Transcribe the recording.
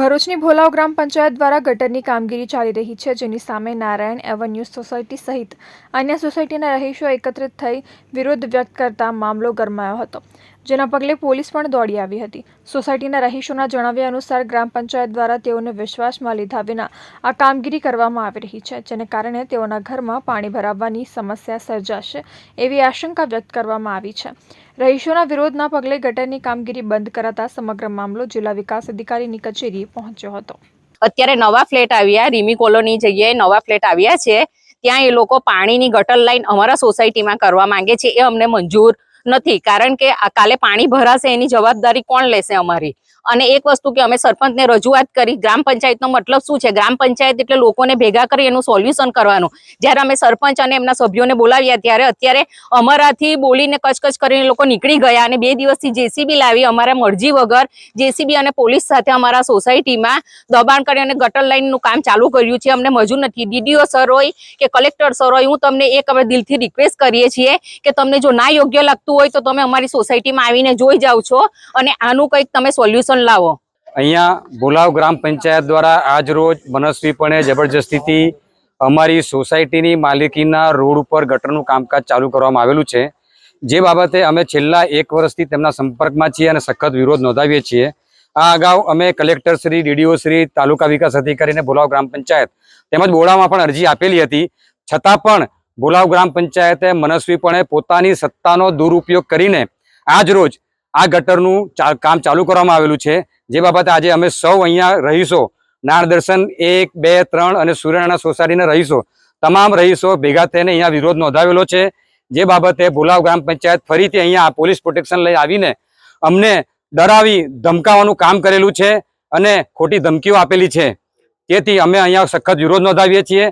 ભરૂચની ભોલાવ ગ્રામ પંચાયત દ્વારા ગટરની કામગીરી ચાલી રહી છે, જેની સામે નારાયણ એવન્યુ સોસાયટી સહિત અન્ય સોસાયટીના રહીશો એકત્રિત થઈ વિરોધ વ્યક્ત કરતા મામલો ગરમાયો હતો, જેના પગલે પોલીસ પણ દોડી આવી હતી. સોસાયટીના રહીશોના જણાવ્યા અનુસાર ગ્રામ પંચાયત દ્વારા તેઓને વિશ્વાસમાં લીધા વિના આ કામગીરી કરવામાં આવી રહી છે, જેને કારણે તેઓના ઘરમાં પાણી ભરાવવાની સમસ્યા સર્જાશે એવી આશંકા વ્યક્ત કરવામાં આવી છે. રહીશોના વિરોધના પગલે ગટરની કામગીરી બંધ કરાતા સમગ્ર મામલો જિલ્લા વિકાસ અધિકારીની કચેરીએ પહોંચ્યો હતો. અત્યારે નવા ફ્લેટ આવ્યા, રીમી કોલોની જગ્યાએ નવા ફ્લેટ આવ્યા છે. ત્યાં એ લોકો પાણીની ગટર લાઈન અમારા સોસાયટીમાં કરવા માંગે છે. એ અમને મંજૂર નથી. કારણ કે કાલે પાણી ભરાશે એની જવાબદારી કોણ લેશે અમારી? અને એક વસ્તુ કે અમે સરપંચને રજૂઆત કરી, ગ્રામ પંચાયતનો મતલબ શું છે? ગ્રામ પંચાયત એટલે લોકોને ભેગા કરી એનું સોલ્યુશન કરવાનું. જ્યારે અમે સરપંચ અને એમના સભ્યોને બોલાવ્યા ત્યારે અત્યારે અમારાથી બોલીને કચકચ કરીને લોકો નીકળી ગયા અને બે દિવસથી જેસીબી લાવી, અમારા મરજી વગર જેસીબી અને પોલીસ સાથે અમારા સોસાયટીમાં દબાણ કરી અને ગટર લાઇનનું કામ ચાલુ કર્યું છે. અમને મજૂર નથી. ડીડીઓ સર હોય કે કલેક્ટર સર હોય, હું તમને એક અમે દિલથી રિક્વેસ્ટ કરીએ છીએ કે તમને જો ના યોગ્ય લાગતું હોય તો તમે અમારી સોસાયટીમાં આવીને જોઈ જાઓ છો અને આનું કંઈક તમે સોલ્યુશન લાવો. અહીંયા ભુલાવ ગ્રામ પંચાયત દ્વારા આજ રોજ મનસ્વીપણે જબરજસ્તીથી અમારી સોસાયટીની માલિકીના રોડ ઉપર ગટરનું કામકાજ ચાલુ કરવામાં આવેલું છે. જે બાબતે અમે છેલ્લા એક વર્ષથી તેમના સંપર્કમાં છીએ અને સખત વિરોધ નોંધાવીએ છીએ. આ અગાઉ અમે કલેક્ટર શ્રી, ડીડીઓ શ્રી, તાલુકા વિકાસ અધિકારીને ભુલાવ ગ્રામ પંચાયત તેમજ બોડામાં પણ અરજી આપેલી હતી. છતાં પણ ભુલાવ ગ્રામ પંચાયતે મનસ્વીપણે પોતાની સત્તાનો દુરુપયોગ કરીને આજ રોજ આ ગટરનું કામ ચાલુ કરવામાં આવેલું છે. જે બાબતે આજે અમે સૌ અહીંયા રહીશો. નારદર્શન એક, બે, ત્રણ અને સૂર્યનારાયણ સોસાયટીના રહીશો. તમામ રહીશો ભેગા થઈને અહીંયા વિરોધ નોંધાવેલો છે. જે બાબતે ભુલાવ ગ્રામ પંચાયત ફરીથી અહીંયા પોલીસ પ્રોટેક્શન લઈ આવીને અમને ડરાવી ધમકાવાનું કામ કરેલું છે અને ખોટી ધમકીઓ આપેલી છે. તેથી અમે અહીંયા સખત વિરોધ નોંધાવીએ છીએ.